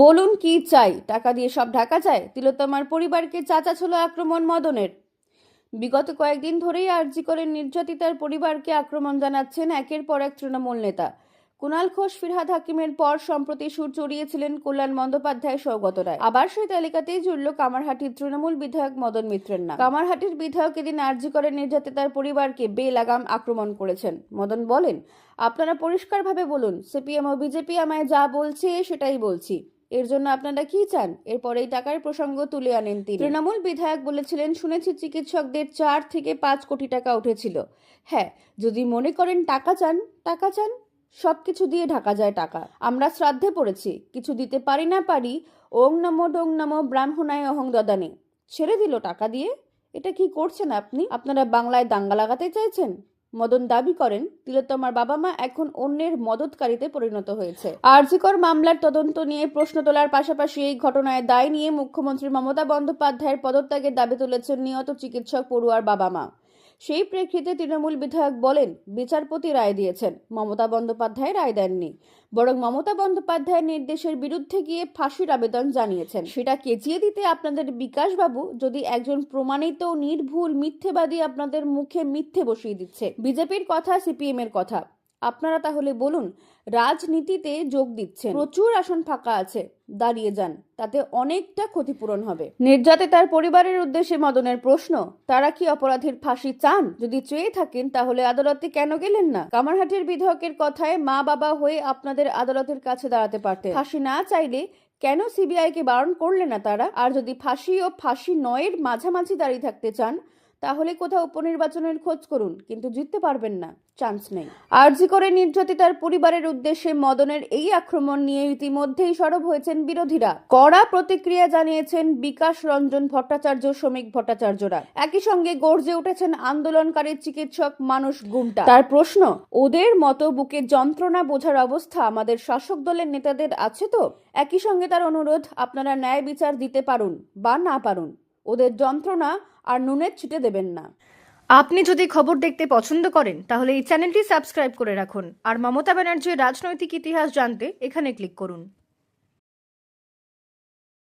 বলুন কি চাই? টাকা দিয়ে সব ঢাকা যায়? তিলোত্তমার পরিবারকে চাচা ছিল আক্রমণ মদনের। বিগত কয়েকদিন ধরেই আর্জি করে নির্যাতিতার পরিবারকে আক্রমণ জানাচ্ছেন একের পর এক তৃণমূল নেতা। কুণাল ঘোষ, ফিরহাদ হাকিমের পর সম্প্রতি সুর চড়িয়েছিলেন কল্যাণ বন্দ্যোপাধ্যায় সৌগত রায় আবার সেই তালিকাতেই জুড়ল কামারহাটির তৃণমূল বিধায়ক মদন মিত্রের নাম। কামারহাটির বিধায়ক এদিন আর্জি করে নির্যাতিতার পরিবারকে বেলাগাম আক্রমণ করেছেন। মদন বলেন, আপনারা পরিষ্কারভাবে বলুন, সিপিএম ও বিজেপি আমায় যা বলছে সেটাই বলছি। এর জন্য আপনারা কি চান? এরপর এই টাকার প্রসঙ্গ তুলে আনেন তিনি। তৃণমূল বিধায়ক বলেছিলেন, শুনেছি চিকিৎসকদের চার থেকে পাঁচ কোটি টাকা উঠেছিল। হ্যাঁ যদি মনে করেন টাকা চান টাকা চান। সব কিছু দিয়ে ঢাকা যায় টাকা। আমরা শ্রাদ্ধে পড়েছি। কিছু দিতে পারি না পারি, ওং নমো ডোং নমো ব্রাহ্মণায় অহং দদানে। ছেড়ে দিল টাকা দিয়ে? এটা কি করছেন আপনি? আপনারা বাংলায় দাঙ্গা লাগাতে চাইছেন? মদন দাবি করেন, তিলোত্তমার বাবা মা এখন অন্যের মদতকারীতে পরিণত হয়েছে। আরজিকর মামলার তদন্ত নিয়ে প্রশ্ন তোলার পাশাপাশি এই ঘটনায় দায় নিয়ে মুখ্যমন্ত্রী মমতা বন্দ্যোপাধ্যায়ের পদত্যাগের দাবি তুলেছেন নিহত চিকিৎসক পড়ুয়ার বাবা মা সেই প্রেক্ষিতে তৃণমূল বিধায়ক বলেন, বিচারপতি রায় দিয়েছেন, মমতা বন্দ্যোপাধ্যায় রায় দেননি। বরং মমতা বন্দ্যোপাধ্যায়ের নির্দেশের বিরুদ্ধে গিয়ে ফাঁসির আবেদন জানিয়েছেন। সেটা কেচিয়ে দিতে আপনাদের বিকাশবাবু যদি একজন প্রমাণিত নির্ভুল মিথ্যেবাদী আপনাদের মুখে মিথ্যে বসিয়ে দিচ্ছে। বিজেপির কথা সিপিএম এর কথা। আপনারা তাহলে বলুন, রাজনীতিতে যোগ দিচ্ছেন। প্রচুর আসন ফাঁকা আছে, দাঁড়িয়ে যান, তাতে অনেকটা ক্ষতিপূরণ হবে। নির্যাতিতার পরিবারের উদ্দেশ্যে মদনের প্রশ্ন, তারা কি অপরাধীর ফাঁসি চান? যদি চেয়ে থাকেন, তাহলে আদালতে কেন গেলেন না? কামারহাটের বিধায়কের কথায় মা বাবা হয়ে আপনাদের আদালতের কাছে দাঁড়াতে পারতেন। ফাঁসি না চাইলে কেন সিবিআই কে বারণ করলে না তারা? আর যদি ফাঁসি ও ফাঁসি নয়ের মাঝামাঝি দাঁড়িয়ে থাকতে চান তাহলে কোথাও উপনির্বাচনের খোঁজ করুন, কিন্তু জিততে পারবেন না, চান্স নেই। আরজি করে নির্যাতিতার পরিবারের উদ্দেশ্যে মদনের এই আক্রমণ নিয়ে ইতিমধ্যেই সরব হয়েছেন বিরোধীরা। কড়া প্রতিক্রিয়া জানিয়েছেন বিকাশ রঞ্জন ভট্টাচার্য, শ্রমিক ভট্টাচার্যরা। একই সঙ্গে গর্জে উঠেছেন আন্দোলনকারী চিকিৎসক মানুষ গুমটা। তার প্রশ্ন, ওদের মতো বুকে যন্ত্রণা বোঝার অবস্থা আমাদের শাসক দলের নেতাদের আছে তো? একই সঙ্গে তার অনুরোধ, আপনারা ন্যায় বিচার দিতে পারুন বা না পারুন। ওদের যন্ত্রণা আর নুনের ছিটে দেবেন না। আপনি যদি খবর দেখতে পছন্দ করেন, তাহলে এই চ্যানেলটি সাবস্ক্রাইব করে রাখুন। আর মমতা ব্যানার্জির রাজনৈতিক ইতিহাস জানতে এখানে ক্লিক করুন।